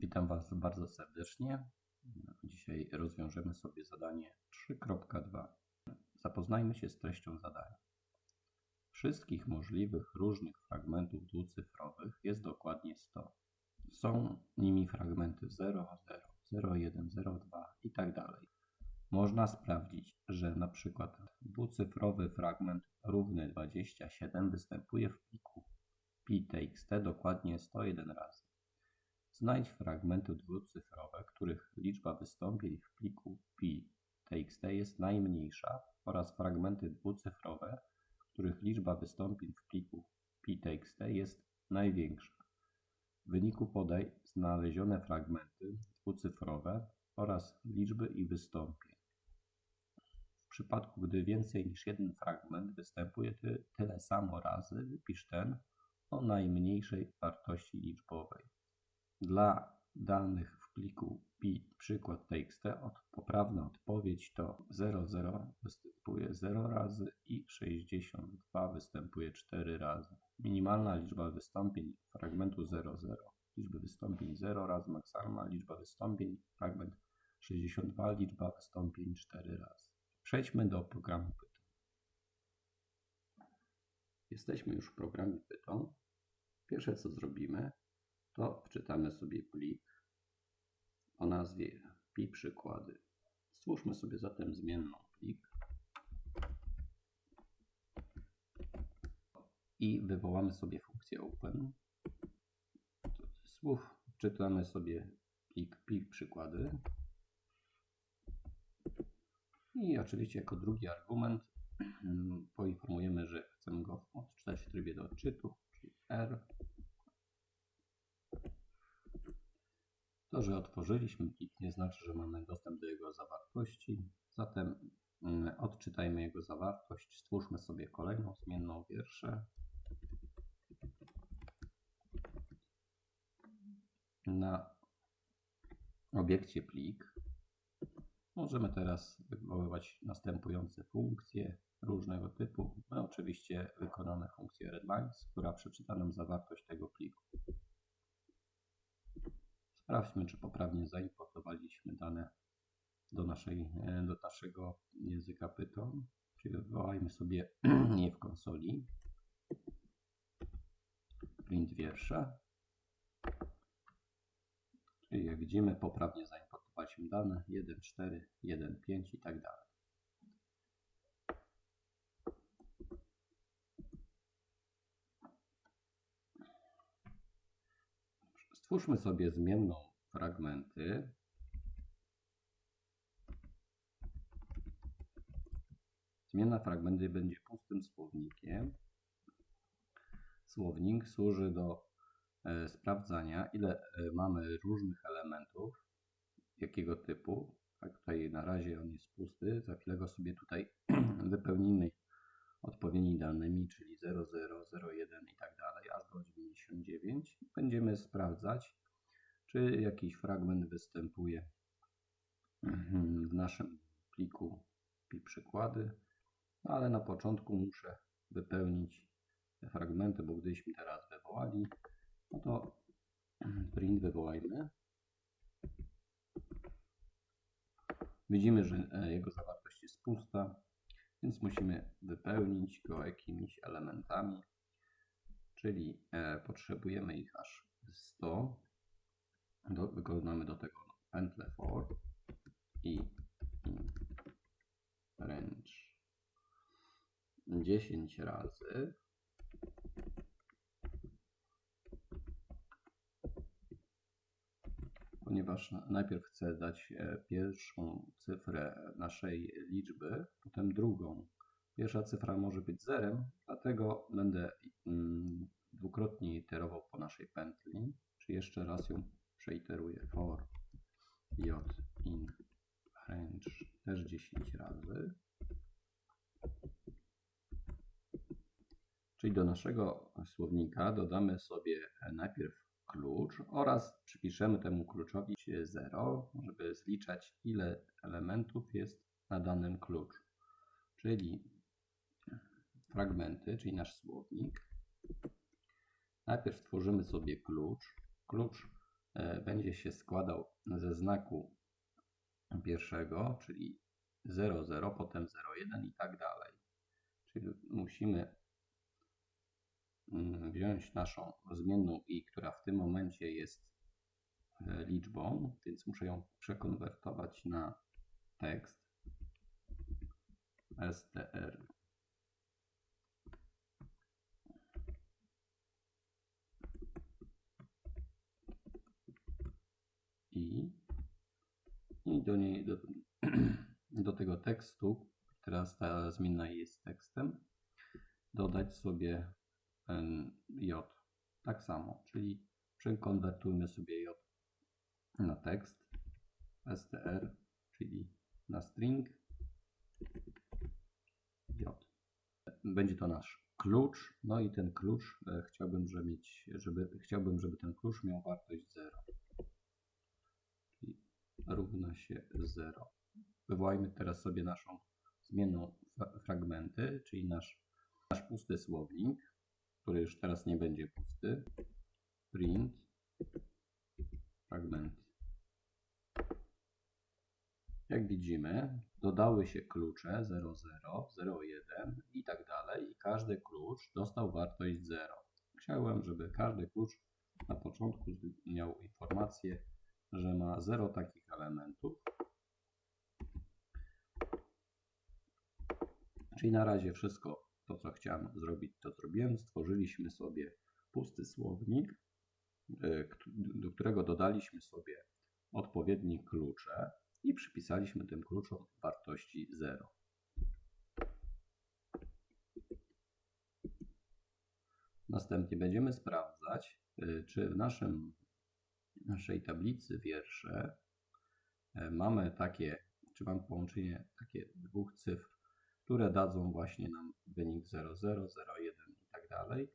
Witam Was bardzo serdecznie. Dzisiaj rozwiążemy sobie zadanie 3.2. Zapoznajmy się z treścią zadania. Wszystkich możliwych różnych fragmentów dwucyfrowych jest dokładnie 100. Są nimi fragmenty 0, 0, 0, 1, 0, 2 i tak dalej. Można sprawdzić, że na przykład dwucyfrowy fragment równy 27 występuje w pliku pi.txt dokładnie 101 razy. Znajdź fragmenty dwucyfrowe, których liczba wystąpień w pliku pi.txt jest najmniejsza oraz fragmenty dwucyfrowe, których liczba wystąpień w pliku pi.txt jest największa. W wyniku podaj znalezione fragmenty dwucyfrowe oraz liczby ich wystąpień. W przypadku, gdy więcej niż jeden fragment występuje ty, tyle samo razy, wypisz ten o najmniejszej wartości liczbowej. Dla danych w pliku pi przykład txt od, poprawna odpowiedź to 00 występuje 0 razy i 62 występuje 4 razy. Minimalna liczba wystąpień fragmentu 00 liczby wystąpień 0 razy, maksymalna liczba wystąpień fragment 62 liczba wystąpień 4 razy. Przejdźmy do programu Python. Jesteśmy już w programie Python. Pierwsze co zrobimy, to wczytamy sobie plik o nazwie pi przykłady. Stwórzmy sobie zatem zmienną plik i wywołamy sobie funkcję open. Słów wczytamy sobie plik pi przykłady i oczywiście jako drugi argument poinformujemy, że chcemy go odczytać w trybie do odczytu, czyli R To, że otworzyliśmy plik nie znaczy, że mamy dostęp do jego zawartości, zatem mm, odczytajmy jego zawartość, stwórzmy sobie kolejną zmienną wierszę. Na obiekcie plik możemy teraz wywoływać następujące funkcje różnego typu. My oczywiście wykonamy funkcję readlines, która przeczyta nam zawartość tego pliku. Sprawdźmy, czy poprawnie zaimportowaliśmy dane do, naszej, e, do naszego języka Python. Czyli sobie je w konsoli. Print wiersza. Czyli jak widzimy, poprawnie zaimportowaliśmy dane 1.4, 1.5 i tak dalej. Stwórzmy sobie zmienną fragmenty. Zmiana fragmenty będzie pustym słownikiem. Słownik służy do e, sprawdzania, ile e, mamy różnych elementów, jakiego typu. Tak, tutaj na razie on jest pusty. Za chwilę go sobie tutaj wypełnimy odpowiednimi danymi, czyli 00, 01 i tak dalej, aż do 99. Będziemy sprawdzać, czy jakiś fragment występuje w naszym pliku pi przykłady, no ale na początku muszę wypełnić te fragmenty, bo gdyśmy teraz wywołali, no to print wywołajmy. Widzimy, że e, jego zawartość jest pusta, więc musimy wypełnić go jakimiś elementami, czyli e, potrzebujemy ich aż 100. Do, wykonamy do tego pętlę for i range 10 razy ponieważ najpierw chcę dać e, pierwszą cyfrę naszej liczby, potem drugą. Pierwsza cyfra może być zerem, dlatego będę mm, dwukrotnie iterował po naszej pętli, czy jeszcze raz ją przeiteruję for j in range też 10 razy. Czyli do naszego słownika dodamy sobie najpierw klucz oraz przypiszemy temu kluczowi 0, żeby zliczać ile elementów jest na danym kluczu. Czyli fragmenty, czyli nasz słownik. Najpierw tworzymy sobie klucz. Klucz e, będzie się składał ze znaku pierwszego, czyli 00, potem 01 i tak dalej. Czyli musimy wziąć naszą zmienną i, która w tym momencie jest e, liczbą, więc muszę ją przekonwertować na tekst str. I, i do niej, do, do tego tekstu, teraz ta zmienna jest tekstem, dodać sobie j. Tak samo, czyli przekonwertujmy sobie j na tekst str, czyli na string j. Będzie to nasz klucz, no i ten klucz e, chciałbym, żeby, mieć, żeby, chciałbym, żeby ten klucz miał wartość 0. Czyli równa się 0. Wywołajmy teraz sobie naszą zmienną fra- fragmenty, czyli nasz, nasz pusty słownik, który już teraz nie będzie pusty. Print fragmenty. Jak widzimy, dodały się klucze 00, 01 i tak dalej i każdy klucz dostał wartość 0. Chciałem, żeby każdy klucz na początku miał informację, że ma 0 takich elementów. Czyli na razie wszystko to, co chciałem zrobić, to zrobiłem. Stworzyliśmy sobie pusty słownik, kt- do którego dodaliśmy sobie odpowiednie klucze i przypisaliśmy tym kluczom wartości 0. Następnie będziemy sprawdzać, y, czy w naszym, naszej tablicy wiersze y, mamy takie, czy mam połączenie takie dwóch cyfr, które dadzą właśnie nam wynik 00, 01 i tak dalej.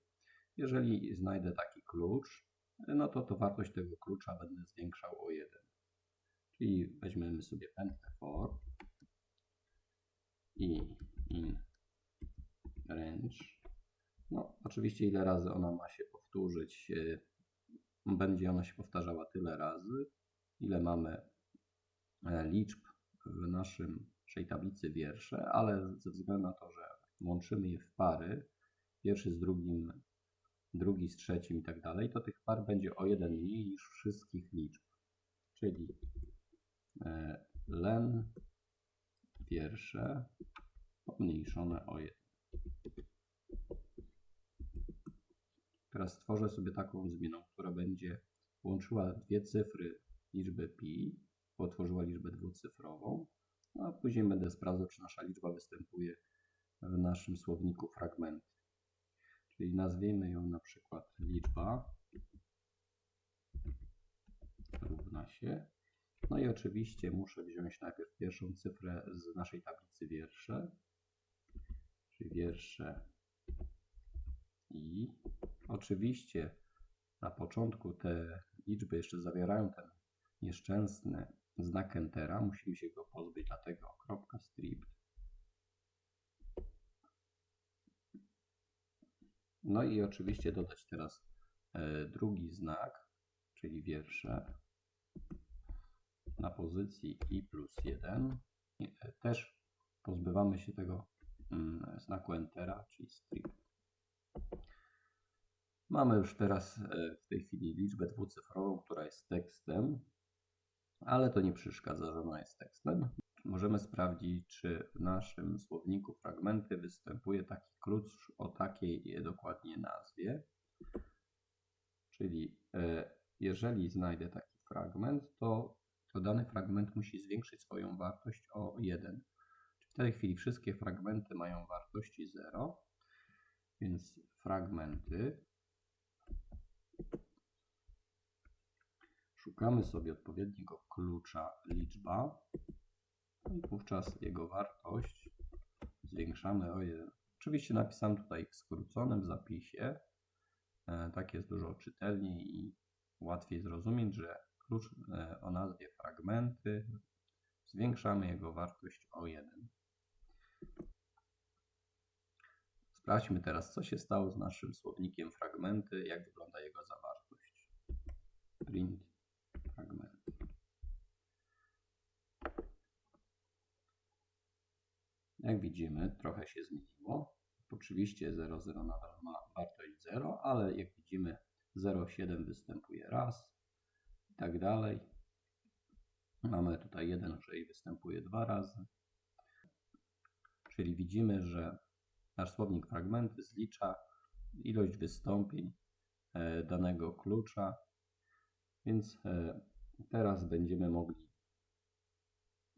Jeżeli znajdę taki klucz, no to to wartość tego klucza będę zwiększał o 1. Czyli weźmiemy sobie pętlę for i in range. No, oczywiście ile razy ona ma się powtórzyć, będzie ona się powtarzała tyle razy, ile mamy e, liczb w naszym, naszej tablicy wiersze, ale ze względu na to, że łączymy je w pary, pierwszy z drugim, drugi z trzecim i tak dalej, to tych par będzie o jeden mniej niż wszystkich liczb. Czyli e, len wiersze pomniejszone o 1. Teraz stworzę sobie taką zmienną, która będzie łączyła dwie cyfry liczby pi, potworzyła liczbę dwucyfrową, a później będę sprawdzał, czy nasza liczba występuje w naszym słowniku fragmenty. Czyli nazwijmy ją na przykład liczba równa się. No i oczywiście muszę wziąć najpierw pierwszą cyfrę z naszej tablicy wiersze, czyli wiersze i oczywiście na początku te liczby jeszcze zawierają ten nieszczęsny znak entera. Musimy się go kropka strip. No i oczywiście dodać teraz e, drugi znak, czyli wiersze na pozycji i plus 1. I, e, Też pozbywamy się tego mm, znaku entera, czyli strip. Mamy już teraz e, w tej chwili liczbę dwucyfrową, która jest tekstem, ale to nie przeszkadza, że ona jest tekstem. Możemy sprawdzić, czy w naszym słowniku fragmenty występuje taki klucz o takiej dokładnie nazwie. Czyli e, jeżeli znajdę taki fragment, to, to dany fragment musi zwiększyć swoją wartość o 1. Czyli w tej chwili wszystkie fragmenty mają wartości 0, więc fragmenty Szukamy sobie odpowiedniego klucza liczba i wówczas jego wartość zwiększamy o 1. Oczywiście napisałem tutaj w skróconym zapisie. E, Tak jest dużo czytelniej i łatwiej zrozumieć, że klucz e, o nazwie fragmenty zwiększamy jego wartość o 1. Sprawdźmy teraz, co się stało z naszym słownikiem fragmenty, jak wygląda jego zawartość. Print Jak widzimy, trochę się zmieniło. Oczywiście 0,0 nadal ma wartość 0, ale jak widzimy 0,7 występuje raz i tak dalej. Mamy tutaj 1, czyli występuje dwa razy. Czyli widzimy, że nasz słownik fragmenty zlicza ilość wystąpień e, danego klucza. Więc e, teraz będziemy mogli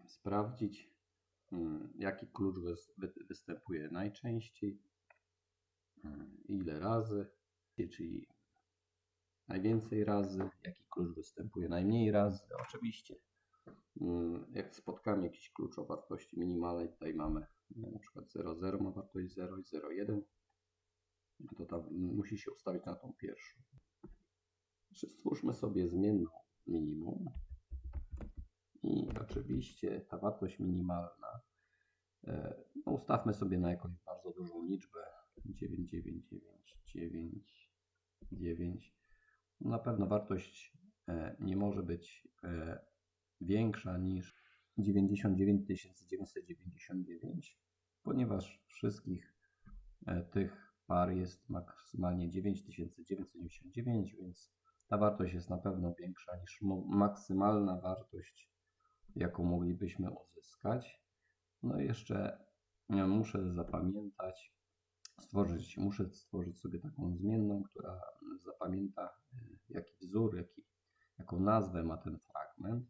sprawdzić, jaki klucz wys- wy- występuje najczęściej, mm, ile razy, czyli najwięcej razy, jaki klucz występuje najmniej razy. Oczywiście, mm, jak spotkamy jakiś klucz o wartości minimalnej, tutaj mamy mm, na przykład 0,0 ma wartość 0 i 0,1, to ta musi się ustawić na tą pierwszą. Stwórzmy sobie zmienną minimum i oczywiście ta wartość minimalna e, no ustawmy sobie na jakąś bardzo dużą liczbę 9999 no na pewno wartość e, nie może być e, większa niż 99 999 ponieważ wszystkich tych par jest maksymalnie 9999 więc ta wartość jest na pewno większa niż maksymalna wartość, jaką moglibyśmy uzyskać. No i jeszcze e, muszę zapamiętać, stworzyć, muszę stworzyć sobie taką zmienną, która zapamięta e, jaki wzór, jaki, jaką nazwę ma ten fragment.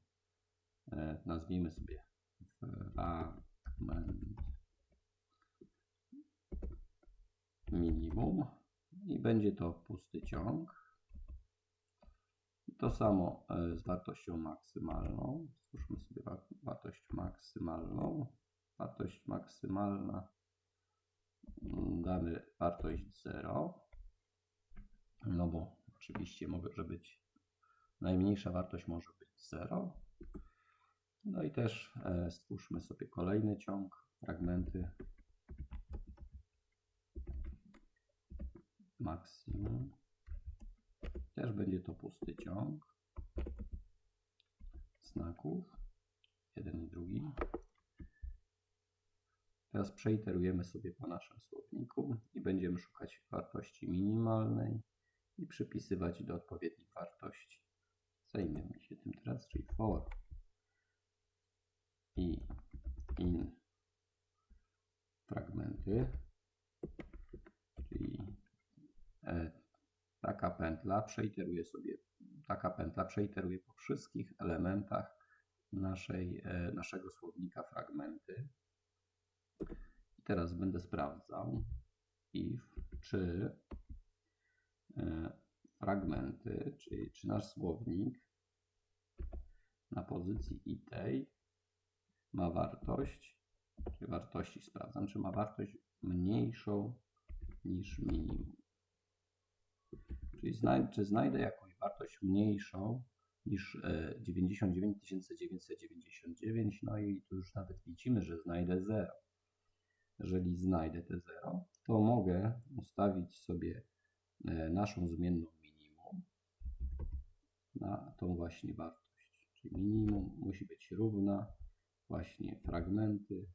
E, Nazwijmy sobie fragment minimum i będzie to pusty ciąg. To samo e, z wartością maksymalną. Stwórzmy sobie wa- wartość maksymalną. Wartość maksymalna. mm, Damy wartość 0. No bo oczywiście może być najmniejsza wartość może być 0. No i też e, stwórzmy sobie kolejny ciąg, fragmenty maksimum. Też będzie to pusty ciąg znaków. Jeden i drugi. Teraz przeiterujemy sobie po naszym słowniku i będziemy szukać wartości minimalnej i przypisywać do odpowiednich wartości. Zajmiemy się tym teraz, czyli for i in fragmenty, czyli e, taka pętla przeiteruje sobie, taka pętla przeiteruje po wszystkich elementach naszej, e, naszego słownika fragmenty. I teraz będę sprawdzał, if, czy e, fragmenty, czyli czy nasz słownik na pozycji i tej ma wartość, czy wartości sprawdzam, czy ma wartość mniejszą niż minimum. Czyli znaj czy znajdę jakąś wartość mniejszą niż e, 99 999, no i tu już nawet widzimy, że znajdę 0. Jeżeli znajdę te 0, to mogę ustawić sobie e, naszą zmienną minimum na tą właśnie wartość. Czyli minimum musi być równa właśnie fragmenty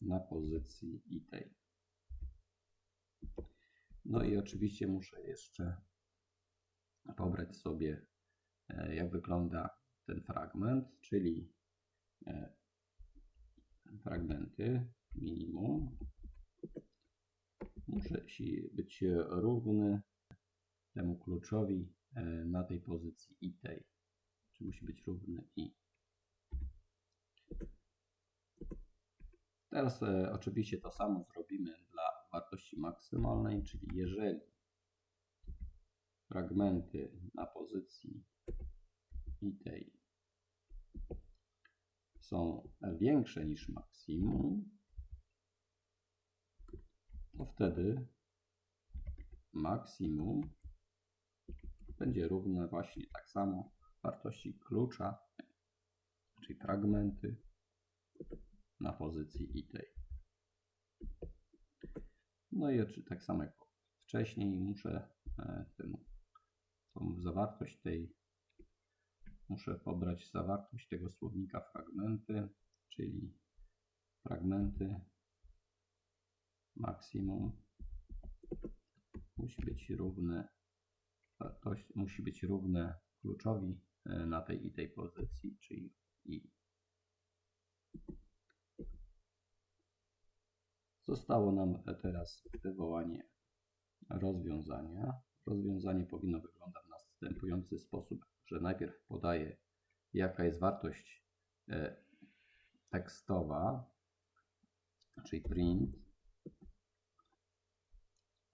na pozycji i tej. No i oczywiście muszę jeszcze pobrać sobie, e, jak wygląda ten fragment, czyli e, fragmenty minimum. Muszę być równy temu kluczowi e, na tej pozycji i tej. Czyli musi być równy i. Teraz oczywiście to samo zrobimy dla wartości maksymalnej, czyli jeżeli fragmenty na pozycji i tej są większe niż maksimum, to wtedy maksimum będzie równe właśnie tak samo wartości klucza, czyli fragmenty na pozycji i tej. No i tak samo jak wcześniej muszę e, ten, tą zawartość tej muszę pobrać zawartość tego słownika fragmenty, czyli fragmenty maksimum musi być równe wartość musi być równe kluczowi e, na tej i tej pozycji, czyli i. Zostało nam teraz wywołanie rozwiązania. Rozwiązanie powinno wyglądać w następujący sposób, że najpierw podaję jaka jest wartość e, tekstowa, czyli print,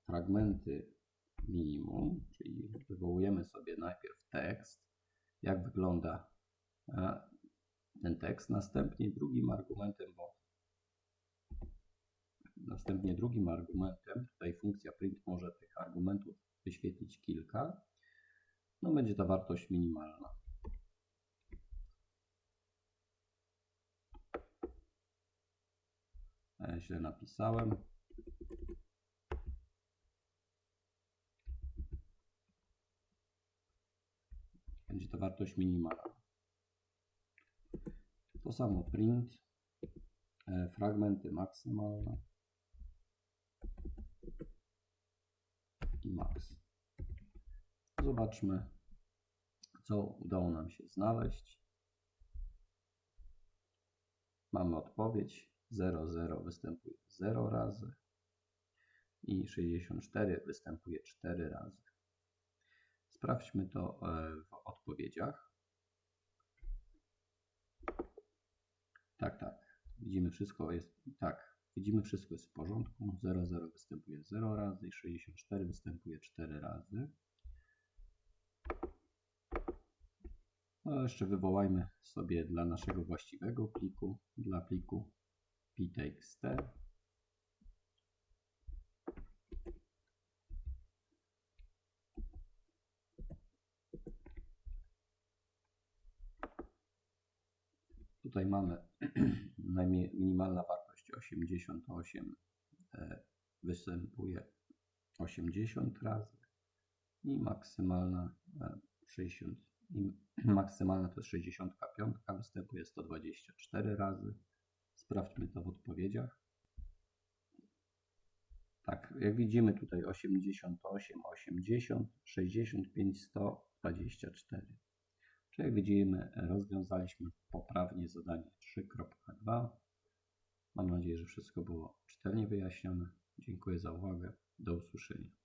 fragmenty minimum, czyli wywołujemy sobie najpierw tekst, jak wygląda e, ten tekst, następnie drugim argumentem, bo następnie drugim argumentem, tutaj funkcja print może tych argumentów wyświetlić kilka, no będzie ta wartość minimalna. E, Źle napisałem. Będzie to wartość minimalna. To samo print, e, fragmenty maksymalne max. Zobaczmy, co udało nam się znaleźć. Mamy odpowiedź 00 występuje 0 razy i 64 występuje 4 razy. Sprawdźmy to e, w odpowiedziach. Tak, tak. Widzimy wszystko jest tak. Widzimy wszystko jest w porządku. 00 występuje 0 razy i 64 występuje 4 razy. No jeszcze wywołajmy sobie dla naszego właściwego pliku, dla pliku p.txt Tutaj mamy minimalna wartość 88 e, występuje 80 razy i maksymalna e, 60 i maksymalna to jest 65 występuje 124 razy. Sprawdźmy to w odpowiedziach. Tak, jak widzimy tutaj 88, 80, 65, 124. Czyli jak widzimy, rozwiązaliśmy poprawnie zadanie 3.2. Mam nadzieję, że wszystko było czytelnie wyjaśnione. Dziękuję za uwagę. Do usłyszenia.